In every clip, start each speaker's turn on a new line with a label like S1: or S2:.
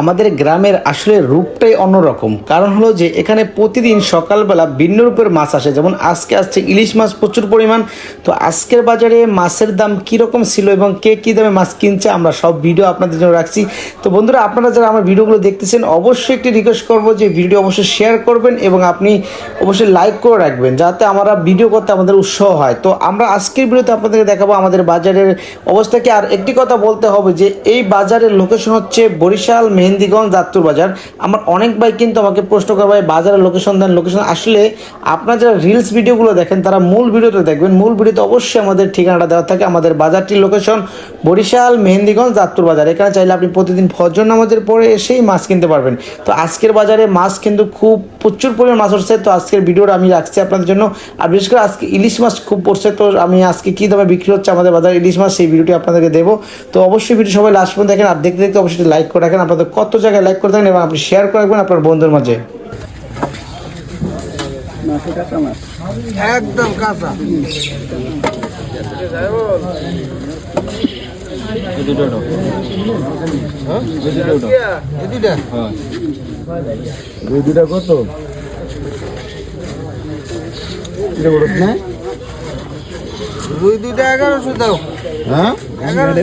S1: আমাদের গ্রামের আসলে রূপটাই অন্যরকম। কারণ হলো যে এখানে প্রতিদিন সকালবেলা ভিন্ন রূপের মাছ আসে। যেমন আজকে আসছে ইলিশ মাছ প্রচুর পরিমাণ। তো আজকের বাজারে মাছের দাম কীরকম ছিল এবং কে কী দামে মাছ কিনছে আমরা সব ভিডিও আপনাদের জন্য রাখছি। তো বন্ধুরা, আপনারা যারা আমার ভিডিওগুলো দেখতেছেন, অবশ্যই একটি রিকোয়েস্ট করব যে ভিডিও অবশ্যই শেয়ার করবেন এবং আপনি অবশ্যই লাইক করে রাখবেন যাতে আমরা ভিডিও করতে আমাদের উৎসাহ হয়। তো আমরা আজকের ভিডিওতে আপনাদেরকে দেখাবো আমাদের বাজারের অবস্থাকে আর একটি কথা বলতে হবে যে এই বাজারের লোকেশন হচ্ছে বরিশাল মেহেন্দিগঞ্জ দাত্তুর বাজার। আমার অনেক ভাই কিন্তু আমাকে প্রশ্ন করে, ভাই, বাজারের লোকেশন দেন লোকেশন আসলে আপনারা যারা রিলস ভিডিওগুলো দেখেন, তারা মূল ভিডিওতে দেখবেন। মূল ভিডিওতে অবশ্যই আমাদের ঠিকানাটা দেওয়া থাকে, আমাদের বাজারটির লোকেশন বরিশাল, মেহেন্দিগঞ্জ দাত্তুর বাজার। এখানে চাইলে আপনি প্রতিদিন ফজর নামাজের পরে এসেই মাছ কিনতে পারবেন। তো আজকের বাজারে মাছ কিন্তু খুব প্রচুর পরিমাণ মাছ উঠছে। তো আজকের ভিডিওটা আমি রাখছি আপনাদের জন্য। আর বিশেষ করে আজকে ইলিশ মাছ খুব পড়ছে। তো আমি আজকে কী দামে বিক্রি হচ্ছে আমাদের বাজারে ইলিশ মাছ, সেই ভিডিওটি আপনাদেরকে দেবো। তো অবশ্যই ভিডিও সবাই লাস্ট পর্যন্ত দেখেন। আর দেখতে দেখতে অবশ্যই লাইক করে রাখেন। আপনাদের কত জায়গায় লাইক করে থাকেন এবং আপনি শেয়ার করে রাখবেন আপনার বন্ধুর মাঝে?
S2: একদম কাঁচা। দুইটা।
S3: দুই কত
S2: দুই দুইটা এগারোশো দাও।
S3: হ্যাঁ?
S2: এগারোশো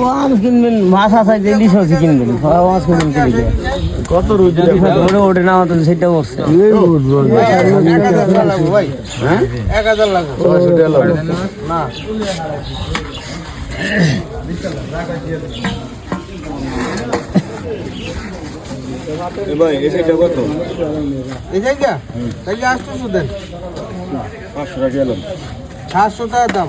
S3: মাছ
S4: কিনবেন মাছ আসা ইলিশ মাছ কিনবেন। মাছ কিনবেন কিনে
S3: কত রুই দিটা
S4: ওটা ওঠে না তো সেটা করছে
S2: এক হাজার লাগবো ভাই।
S3: হ্যাঁ?
S2: এক হাজার লাগবো।
S3: ছয়শো টাকা লাগবে।
S2: না।
S3: ভাই এসে কত?
S2: এই তাহলে আটশোশো দেন।
S3: পাঁচশো টাকা এলাম।
S2: সাতশো টাকা দাম।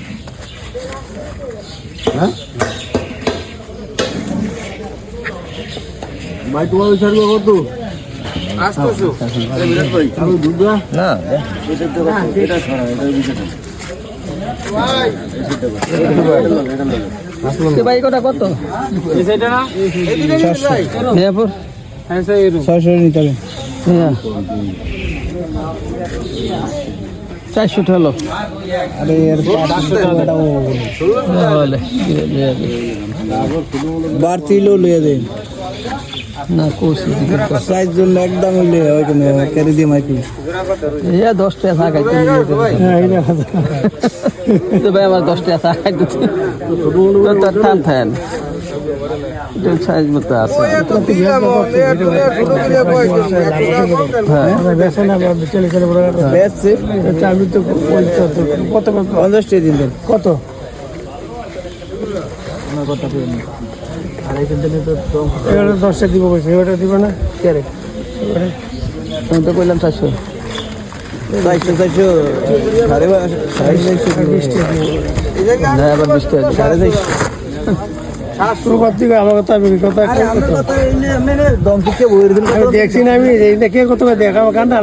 S3: হ্যাঁ? ভাই তোমার ছাড়বো কত
S2: আটশোশো
S3: আরও দুধা
S4: না। ভাই কটা কত?
S2: এই দুইটা নিতে
S4: হবে চারশো হলো আরে বাড়তি লো লিয়ে দে। না কোসি সাইজ জন্য একদম লিয়ে ওইখানে ক্যারি দিয়ে মাইকি এ দশ টাকা থাকা ভাই আমার দশ টাকা থাকা দিতে তার থান থান সাইজ মতো আছে। আমি তো কত পঞ্চাশ টাকা দিন দেন। কত? এবারে দশটা দিব বলছি এবারে দিব না? কে আমি তো চারশো। চারশো চারশো। সাড়ে সাড়ে চারশো আবার বিশ টাকা সাড়ে চারশো।
S2: দেখছি না আমি দেখে কত দেখা কান্না